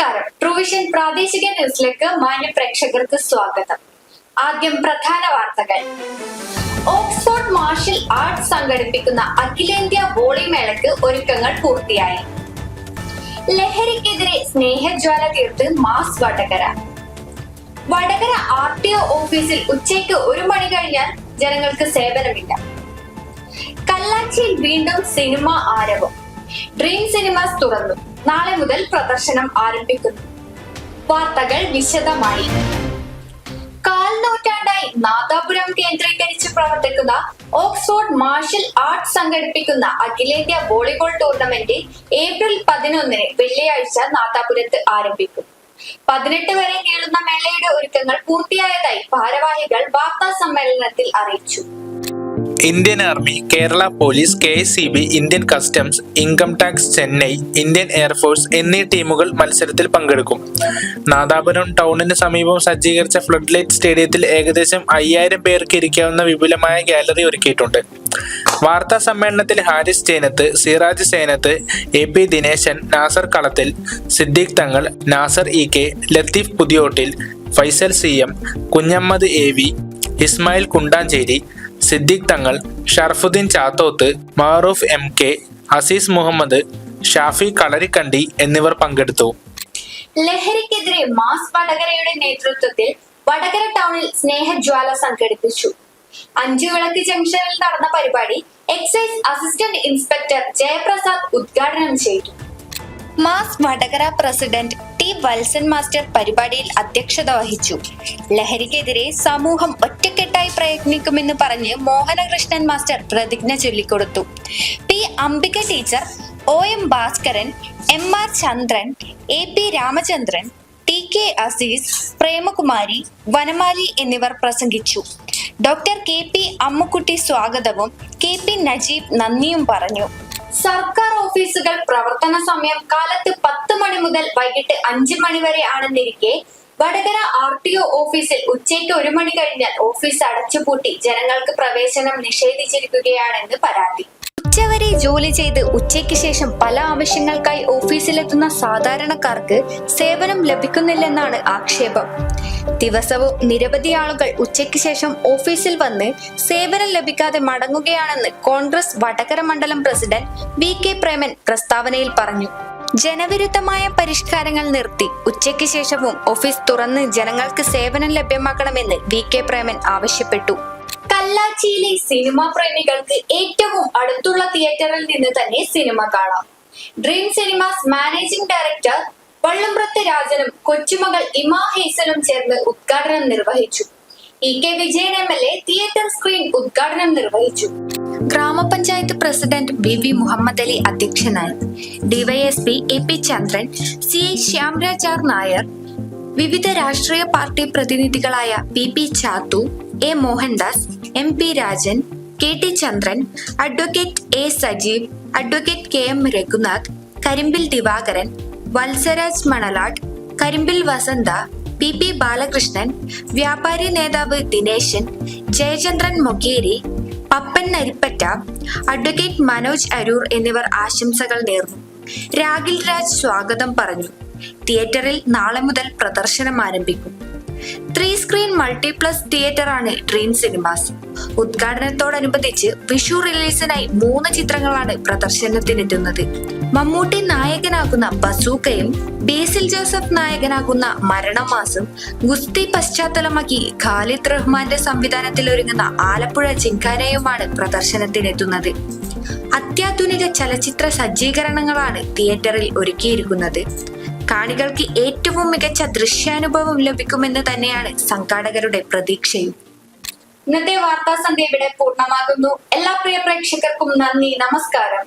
പ്രാദേശിക ന്യൂസിലേക്ക് മാന്യ പ്രേക്ഷകർക്ക് സ്വാഗതം. ആദ്യം പ്രധാന വാർത്തകൾ. ഓക്സ്ഫോർഡ് മാർഷൽ ആർട്സ് സംഘടിപ്പിക്കുന്ന അഖിലേന്ത്യാ വോളിമേളയ്ക്ക് ഒരുക്കങ്ങൾ പൂർത്തിയായി. ലഹരിക്കെതിരെ സ്നേഹജ്വാല തീർത്ത് mass Vadakara. Vadakara R T O ഓഫീസിൽ ഉച്ചയ്ക്ക് ഒരു മണി കഴിഞ്ഞാൽ ജനങ്ങൾക്ക് സേവനമില്ല. കല്ലാച്ചിയിൽ വീണ്ടും സിനിമ ആരവം ഡ്രീം സിനിമാസ് തുറന്നു. നാളെ മുതൽ പ്രദർശനം ആരംഭിക്കുന്നു. വാർത്തകൾ വിശദമായി. കാൽനൂറ്റാണ്ടായി നാദാപുരം കേന്ദ്രീകരിച്ച് പ്രവർത്തിക്കുന്ന ഓക്സ്ഫോർഡ് മാർഷൽ ആർട്സ് സംഘടിപ്പിക്കുന്ന അഖിലേന്ത്യാ വോളിബോൾ ടൂർണമെന്റ് ഏപ്രിൽ പതിനൊന്നിന് വെള്ളിയാഴ്ച നാദാപുരത്ത് ആരംഭിക്കും. പതിനെട്ട് വരെ നീളുന്ന മേളയുടെ ഒരുക്കങ്ങൾ പൂർത്തിയായതായി ഭാരവാഹികൾ വാർത്താ സമ്മേളനത്തിൽ അറിയിച്ചു. Indian army Kerala police K Indian customs income tax Chennai Indian air force എന്നീ ടീമുകൾ മത്സരത്തിൽ പങ്കെടുക്കും. നാദാപുരം ടൗണിന് സമീപം സജ്ജീകരിച്ച ഫ്ലഡ് ലൈറ്റ് സ്റ്റേഡിയത്തിൽ ഏകദേശം അയ്യായിരം പേർക്ക് ഇരിക്കാവുന്ന വിപുലമായ ഗാലറി ഒരുക്കിയിട്ടുണ്ട്. വാർത്താ സമ്മേളനത്തിൽ Haris Chenath Siraj Senath A P Dineshan Nasar Kalathil Siddique Thangal Nasar E K Latheef Puthiyottil Faisal C M Kunhammad A V Ismail Kundanchery Siddique Thangal Sharafuddin Chathoth Maroof M K Azeez Muhammad Shafi Kalarikkandi എന്നിവർ പങ്കെടുത്തു. ലഹരിക്കെതിരെ mass വടകരയുടെ നേതൃത്വത്തിൽ വടകര ടൗണിൽ സ്നേഹജ്വാല സംഘടിപ്പിച്ചു. അഞ്ചു വിളക്ക് ജംഗ്ഷനിൽ നടന്ന പരിപാടി എക്സൈസ് അസിസ്റ്റന്റ് ഇൻസ്പെക്ടർ ജയപ്രസാദ് ഉദ്ഘാടനം ചെയ്തു. Mass Vadakara president T Valsan master പരിപാടിയിൽ അധ്യക്ഷത വഹിച്ചു. ലഹരിക്കെതിരെ സമൂഹം ഒറ്റക്കെട്ടായി പ്രയത്നിക്കുമെന്ന് പറഞ്ഞ് മോഹനകൃഷ്ണൻ മാസ്റ്റർ പ്രതിജ്ഞ ചൊല്ലിക്കൊടുത്തു. P Ambika teacher O M Bhaskaran M R Chandran A P Ramachandran T K Azeez Premakumari Vanamali എന്നിവർ പ്രസംഗിച്ചു. ഡോക്ടർ കെ പി അമ്മുക്കുട്ടി സ്വാഗതവും കെ പി നജീബ് നന്ദിയും പറഞ്ഞു. സർക്കാർ ഓഫീസുകൾ പ്രവർത്തന സമയം കാലത്ത് പത്ത് മണി മുതൽ വൈകിട്ട് അഞ്ച് മണി വരെ ആണെന്നിരിക്കെ വടകര ആർ ടി ഒ ഓഫീസിൽ ഉച്ചയ്ക്ക് ഒരു മണി കഴിഞ്ഞാൽ ഓഫീസ് അടച്ചുപൂട്ടി ജനങ്ങൾക്ക് പ്രവേശനം നിഷേധിച്ചിരിക്കുകയാണെന്ന് പരാതി. ഉച്ചവരെ ജോലി ചെയ്ത് ഉച്ചയ്ക്ക് ശേഷം പല ആവശ്യങ്ങൾക്കായി ഓഫീസിലെത്തുന്ന സാധാരണക്കാർക്ക് സേവനം ലഭിക്കുന്നില്ലെന്നാണ് ആക്ഷേപം. ദിവസവും നിരവധി ആളുകൾ ഉച്ചയ്ക്ക് ശേഷം ഓഫീസിൽ വന്ന് സേവനം ലഭിക്കാതെ മടങ്ങുകയാണെന്ന് കോൺഗ്രസ് വടകര മണ്ഡലം പ്രസിഡന്റ് വി കെ പ്രേമൻ പ്രസ്താവനയിൽ പറഞ്ഞു. ജനവിരുദ്ധമായ പരിഷ്കാരങ്ങൾ നിർത്തി ഉച്ചയ്ക്ക് ശേഷവും ഓഫീസ് തുറന്ന് ജനങ്ങൾക്ക് സേവനം ലഭ്യമാക്കണമെന്ന് വി കെ പ്രേമൻ ആവശ്യപ്പെട്ടു. കല്ലാച്ചിയിലെ സിനിമാ പ്രേമികൾക്ക് ഏറ്റവും അടുത്തുള്ള തിയേറ്ററിൽ നിന്ന് തന്നെ സിനിമ കാണാം. Dream cinemas managing director Vallamprath രാജനും കൊച്ചുമകൾ ഇമാ ഹേസനും ചേർന്ന് ഉദ്ഘാടനം നിർവഹിച്ചു. E K Vijayan M L A theatre screen ഉദ്ഘാടനം നിർവഹിച്ചു. ഗ്രാമപഞ്ചായത്ത് president B V Muhammad Ali അധ്യക്ഷനായി. DYSP A P Chandran C I Shyamraj R Nair വിവിധ രാഷ്ട്രീയ party പ്രതിനിധികളായ P P Chathu A Mohandas M P Rajan K T Chandran advocate A Sajeev advocate K M Raghunath Karimbil Divakaran Valsaraj Manalatt Karimbil Vasantha P P Balakrishnan വ്യാപാരി നേതാവ് Dineshan Jayachandran Mokeri Pappan Narippatta advocate Manoj Aroor എന്നിവർ ആശംസകൾ നേർന്നു. രാഗിൽ രാജ് സ്വാഗതം പറഞ്ഞു. തിയേറ്ററിൽ നാളെ മുതൽ പ്രദർശനം ആരംഭിക്കും. ത്രീ സ്ക്രീൻ മൾട്ടിപ്ലസ് തിയേറ്റർ ആണ് ഡ്രീം സിനിമാസ് ഉദ്ഘാടനത്തോടനുബന്ധിച്ച് വിഷു റിലീസിനായി മൂന്ന് ചിത്രങ്ങളാണ് പ്രദർശനത്തിനെത്തുന്നത്. മമ്മൂട്ടി നായകനാകുന്ന ബസൂക്കയും ബേസിൽ ജോസഫ് നായകനാകുന്ന മരണമാസം ഗുസ്തി പശ്ചാത്തലമാക്കി ഖാലിദ് റഹ്മാന്റെ സംവിധാനത്തിൽ ഒരുങ്ങുന്ന ആലപ്പുഴ ചിങ്കാനയുമാണ് പ്രദർശനത്തിനെത്തുന്നത്. അത്യാധുനിക ചലച്ചിത്ര സജ്ജീകരണങ്ങളാണ് തിയേറ്ററിൽ ഒരുക്കിയിരിക്കുന്നത്. കാണികൾക്ക് ഏറ്റവും മികച്ച ദൃശ്യാനുഭവം ലഭിക്കുമെന്ന് തന്നെയാണ് സംഘാടകരുടെ പ്രതീക്ഷയും. ഇന്നത്തെ വാർത്താ സന്ധ്യ ഇവിടെ പൂർണമാകുന്നു. എല്ലാ പ്രിയ പ്രേക്ഷകർക്കും നന്ദി. നമസ്കാരം.